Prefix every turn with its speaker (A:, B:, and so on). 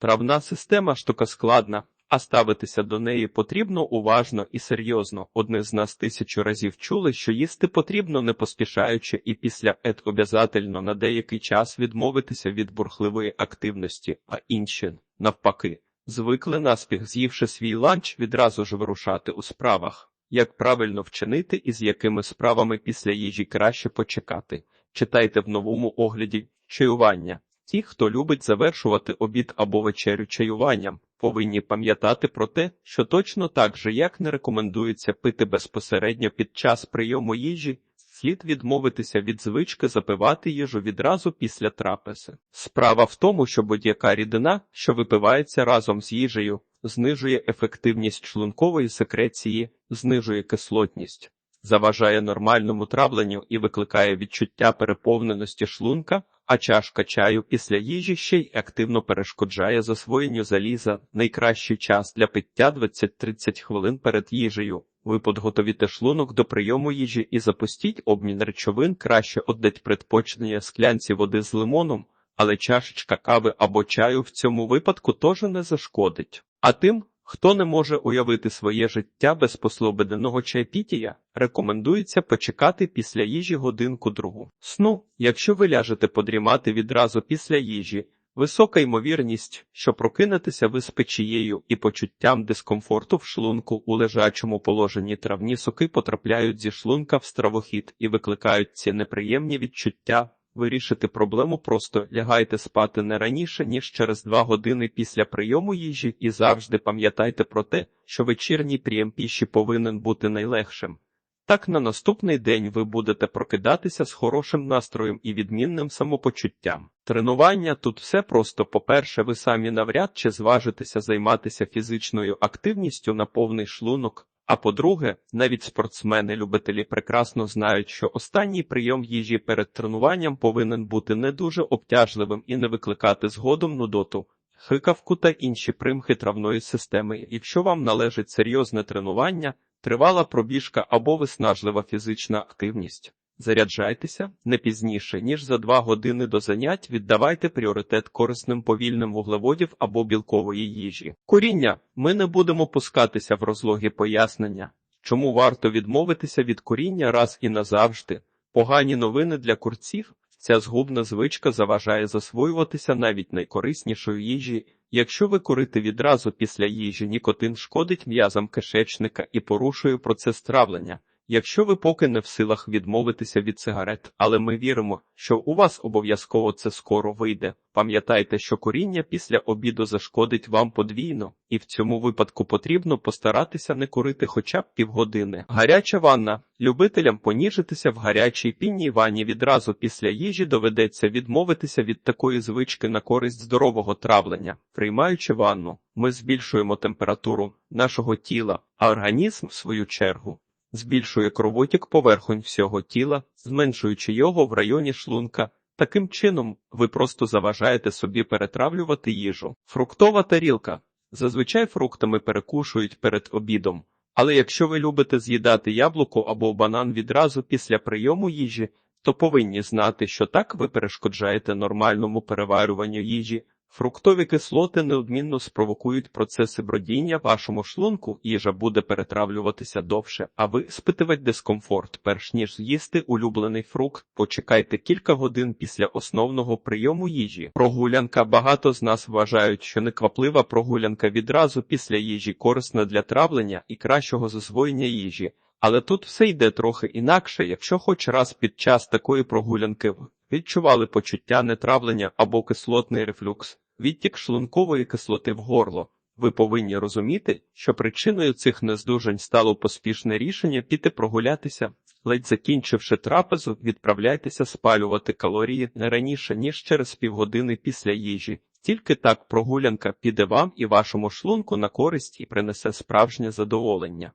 A: Травна система штука складна, а ставитися до неї потрібно уважно і серйозно. Одне з нас тисячу разів чули, що їсти потрібно не поспішаючи і після ет обязательно на деякий час відмовитися від бурхливої активності, а інші, навпаки, звикли наспіх, з'ївши свій ланч, відразу ж вирушати у справах. Як правильно вчинити і з якими справами після їжі краще почекати, читайте в новому огляді чаювання. Ті, хто любить завершувати обід або вечерю чаюванням, повинні пам'ятати про те, що точно так же, як не рекомендується пити безпосередньо під час прийому їжі, слід відмовитися від звички запивати їжу відразу після трапези. Справа в тому, що будь-яка рідина, що випивається разом з їжею, знижує ефективність шлункової секреції, знижує кислотність, заважає нормальному травленню і викликає відчуття переповненості шлунка, а чашка чаю після їжі ще й активно перешкоджає засвоєнню заліза. Найкращий час для пиття 20-30 хвилин перед їжею. Ви підготовіте шлунок до прийому їжі і запустіть обмін речовин, краще отдать предпочнення склянці води з лимоном, але чашечка кави або чаю в цьому випадку теж не зашкодить. А тим, хто не може уявити своє життя без послобеденого чайпітія, рекомендується почекати після їжі годинку другу. Сну, якщо ви ляжете подрімати відразу після їжі, висока ймовірність, що прокинетеся ви з печією і почуттям дискомфорту в шлунку у лежачому положенні травні соки потрапляють зі шлунка в стравохід і викликають ці неприємні відчуття. Вирішити проблему просто лягайте спати не раніше, ніж через два години після прийому їжі, і завжди пам'ятайте про те, що вечірній прийом піші повинен бути найлегшим. Так на наступний день ви будете прокидатися з хорошим настроєм і відмінним самопочуттям. Тренування тут все просто. По-перше, ви самі навряд чи зважитеся займатися фізичною активністю на повний шлунок. А по-друге, навіть спортсмени-любителі прекрасно знають, що останній прийом їжі перед тренуванням повинен бути не дуже обтяжливим і не викликати згодом нудоту, хикавку та інші примхи травної системи. Якщо вам належить серйозне тренування, тривала пробіжка або виснажлива фізична активність. Заряджайтеся не пізніше, ніж за два години до занять віддавайте пріоритет корисним повільним вуглеводів або білкової їжі. Коріння ми не будемо пускатися в розлогі пояснення, чому варто відмовитися від коріння раз і назавжди. Погані новини для курців. Ця згубна звичка заважає засвоюватися навіть найкориснішої їжі. Якщо ви курите відразу після їжі, нікотин шкодить м'язам кишечника і порушує процес травлення. Якщо ви поки не в силах відмовитися від сигарет, але ми віримо, що у вас обов'язково це скоро вийде. Пам'ятайте, що коріння після обіду зашкодить вам подвійно, і в цьому випадку потрібно постаратися не курити хоча б півгодини. Гаряча ванна. Любителям поніжитися в гарячій пінній ванні відразу після їжі доведеться відмовитися від такої звички на користь здорового травлення. Приймаючи ванну, ми збільшуємо температуру нашого тіла, а організм, в свою чергу, збільшує кровотік поверхонь всього тіла, зменшуючи його в районі шлунка. Таким чином, ви просто заважаєте собі перетравлювати їжу. Фруктова тарілка. Зазвичай фруктами перекушують перед обідом. Але якщо ви любите з'їдати яблуко або банан відразу після прийому їжі, то повинні знати, що так ви перешкоджаєте нормальному переварюванню їжі. Фруктові кислоти неодмінно спровокують процеси бродіння вашому шлунку, їжа буде перетравлюватися довше, а ви спитивать дискомфорт, перш ніж з'їсти улюблений фрукт, почекайте кілька годин після основного прийому їжі. Прогулянка багато з нас вважають, що некваплива прогулянка відразу після їжі корисна для травлення і кращого засвоєння їжі. Але тут все йде трохи інакше, якщо хоч раз під час такої прогулянки відчували почуття нетравлення або кислотний рефлюкс, відтік шлункової кислоти в горло. Ви повинні розуміти, що причиною цих нездужань стало поспішне рішення піти прогулятися, ледь закінчивши трапезу, відправляйтеся спалювати калорії не раніше, ніж через півгодини після їжі. Тільки так прогулянка піде вам і вашому шлунку на користь і принесе справжнє задоволення.